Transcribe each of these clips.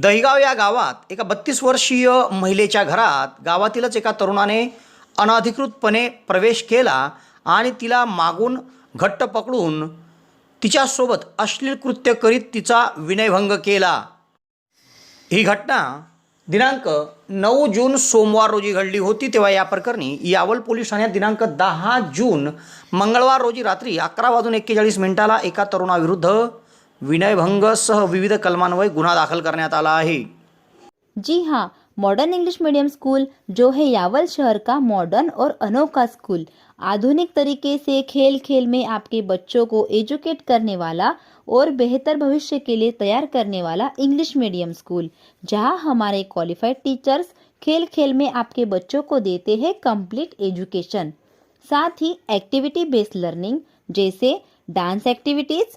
दहिगाव या गावात एका बत्तीस वर्षीय महिलेच्या घरात गावातीलच एका तरुणाने अनधिकृतपणे प्रवेश केला आणि तिला मागून घट्ट पकडून तिच्यासोबत अश्लील कृत्य करीत तिचा विनयभंग केला. ही घटना दिनांक नऊ जून सोमवार रोजी घडली होती तेव्हा या प्रकरणी यावल पोलीस ठाण्यात दिनांक दहा जून मंगळवार रोजी रात्री अकरा वाजून एक्केचाळीस मिनिटाला एका तरुणाविरुद्ध विनयभंगसह विविध कलमान्वये गुन्हा दाखल आहे. जी हाँ मॉडर्न इंग्लिश मीडियम स्कूल जो है यावल शहर का मॉडर्न और अनोखा स्कूल आधुनिक तरीके से खेल खेल में आपके बच्चों को एजुकेट करने वाला और बेहतर भविष्य के लिए तैयार करने वाला इंग्लिश मीडियम स्कूल जहाँ हमारे क्वालिफाइड टीचर्स खेल खेल में आपके बच्चों को देते हैं कंप्लीट एजुकेशन साथ ही एक्टिविटी बेस्ड लर्निंग जैसे dance activities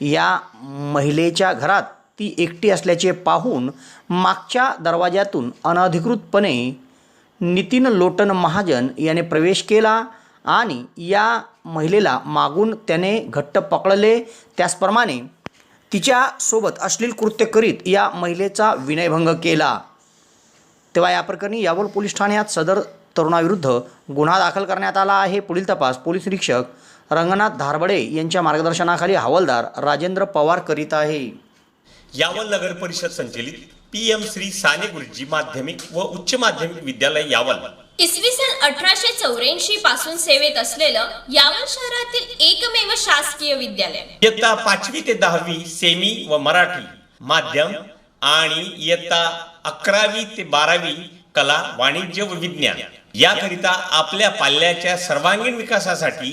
या महिलेच्या घरात ती एकटी असल्याचे पाहून मागच्या दरवाज्यातून अनधिकृतपणे नितीन लोटन महाजन याने प्रवेश केला आणि या महिलेला मागून त्याने घट्ट पकडले. त्याचप्रमाणे तिच्यासोबत अश्लील कृत्य करीत या महिलेचा विनयभंग केला. तेव्हा या प्रकरणी यावल पोलीस ठाण्यात सदर तरुणाविरुद्ध गुन्हा दाखल करण्यात आला आहे. पुढील तपास पोलीस निरीक्षक रंगनाथ धारबडे यांच्या मार्गदर्शनाखाली हवालदार राजेंद्र पवार करीत आहे. यावल नगर परिषद संचलित पी एम श्री साने गुरुजी माध्यमिक व उच्च माध्यमिक विद्यालय यावल. इसवी सन अठराशे चौऱ्याऐंशी पासून सेवेत असलेलं यावल शहरातील एकमेव शासकीय विद्यालय. इयत्ता पाचवी ते दहावी सेमी व मराठी माध्यम आणि इयत्ता अकरावी ते बारावी कला वाणिज्य व विज्ञान याकरिता आपल्या पाल्याच्या सर्वांगीण विकासासाठी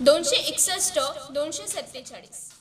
दोनशे एकसष्ट दोनशे सत्तेचाळीस.